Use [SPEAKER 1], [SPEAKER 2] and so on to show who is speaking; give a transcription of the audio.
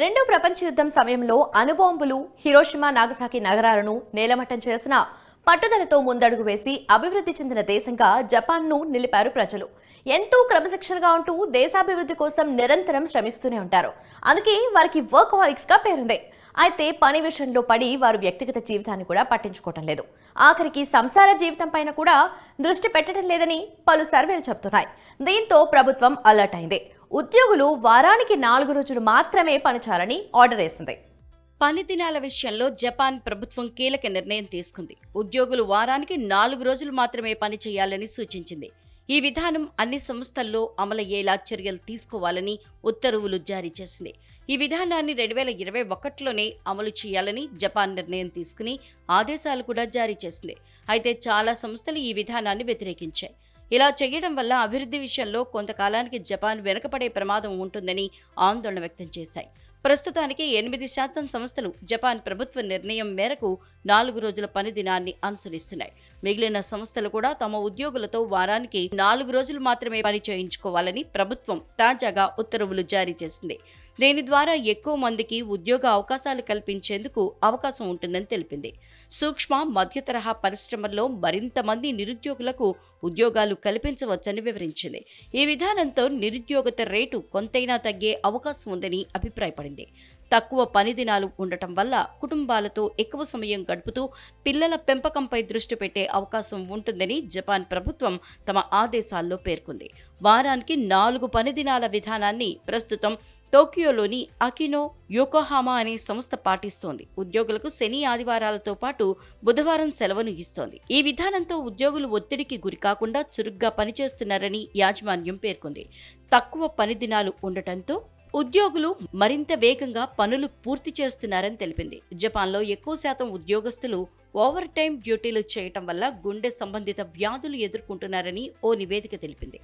[SPEAKER 1] రెండో ప్రపంచ యుద్ధం సమయంలో అణుబాంబులు హిరోషిమా నాగసాకి నగరాలను నేలమట్టం చేసిన పట్టుదలతో ముందడుగు వేసి అభివృద్ధి చెందిన దేశంగా జపాన్ను నిలిపారు ప్రజలు. ఎంతో క్రమశిక్షణగా ఉంటూ దేశాభివృద్ధి కోసం నిరంతరం శ్రమిస్తూనే ఉంటారు. అందుకే వారికి వర్క్ హాలిక్స్గా పేరుంది. అయితే పని విషయంలో పడి వారు వ్యక్తిగత జీవితాన్ని కూడా పట్టించుకోవటం లేదు. ఆఖరికి సంసార జీవితం పైన కూడా దృష్టి పెట్టడం లేదని పలు సర్వేలు చెబుతున్నాయి. దీంతో ప్రభుత్వం అలర్ట్ అయింది. ఉద్యోగులు వారానికి నాలుగు రోజులు మాత్రమే పనిచేయాలని ఆర్డర్ వేసింది.
[SPEAKER 2] పని దినాల విషయంలో జపాన్ ప్రభుత్వం కీలక నిర్ణయం తీసుకుంది. ఉద్యోగులు వారానికి నాలుగు రోజులు మాత్రమే పని చేయాలని సూచించింది. ఈ విధానం అన్ని సంస్థల్లో అమలయ్యేలా చర్యలు తీసుకోవాలని ఉత్తర్వులు జారీ చేసింది. ఈ విధానాన్ని రెండు వేల ఇరవై ఒకటిలోనే అమలు చేయాలని జపాన్ నిర్ణయం తీసుకుని ఆదేశాలు కూడా జారీ చేసింది. అయితే చాలా సంస్థలు ఈ విధానాన్ని వ్యతిరేకించాయి. ఇలా చేయడం వల్ల అభివృద్ధి విషయంలో కొంతకాలానికి జపాన్ వెనుకపడే ప్రమాదం ఉంటుందని ఆందోళన వ్యక్తం చేశాయి. ప్రస్తుతానికి ఎనిమిది శాతం సంస్థలు జపాన్ ప్రభుత్వ నిర్ణయం మేరకు నాలుగు రోజుల పని దినాన్ని అనుసరిస్తున్నాయి. మిగిలిన సంస్థలు కూడా తమ ఉద్యోగులతో వారానికి నాలుగు రోజులు మాత్రమే పని చేయించుకోవాలని ప్రభుత్వం తాజాగా ఉత్తర్వులు జారీ చేసింది. దీని ద్వారా ఎక్కువ మందికి ఉద్యోగ అవకాశాలు కల్పించేందుకు అవకాశం ఉంటుందని తెలిపింది. సూక్ష్మ మధ్య తరహా పరిశ్రమల్లో మరింత మంది నిరుద్యోగులకు ఉద్యోగాలు కల్పించవచ్చని వివరించింది. ఈ విధానంతో నిరుద్యోగత రేటు కొంతైనా తగ్గే అవకాశం ఉందని అభిప్రాయపడింది. తక్కువ పని దినాలు ఉండటం వల్ల కుటుంబాలతో ఎక్కువ సమయం గడుపుతూ పిల్లల పెంపకంపై దృష్టి పెట్టే అవకాశం ఉంటుందని జపాన్ ప్రభుత్వం తమ ఆదేశాల్లో పేర్కొంది. వారానికి నాలుగు పని దినాల విధానాన్ని ప్రస్తుతం టోక్యోలోని అకినో యోకోహామా అనే సంస్థ పాటిస్తోంది. ఉద్యోగులకు శని ఆదివారాలతో పాటు బుధవారం సెలవును ఇస్తోంది. ఈ విధానంతో ఉద్యోగులు ఒత్తిడికి గురికాకుండా చురుగ్గా పనిచేస్తున్నారని యాజమాన్యం పేర్కొంది. తక్కువ పని దినాలు ఉండటంతో ఉద్యోగులు మరింత వేగంగా పనులు పూర్తి చేస్తున్నారని తెలిపింది. జపాన్లో ఎక్కువ శాతం ఉద్యోగస్తులు ఓవర్ టైం డ్యూటీలు చేయటం వల్ల గుండె సంబంధిత వ్యాధులు ఎదుర్కొంటున్నారని ఓ నివేదిక తెలిపింది.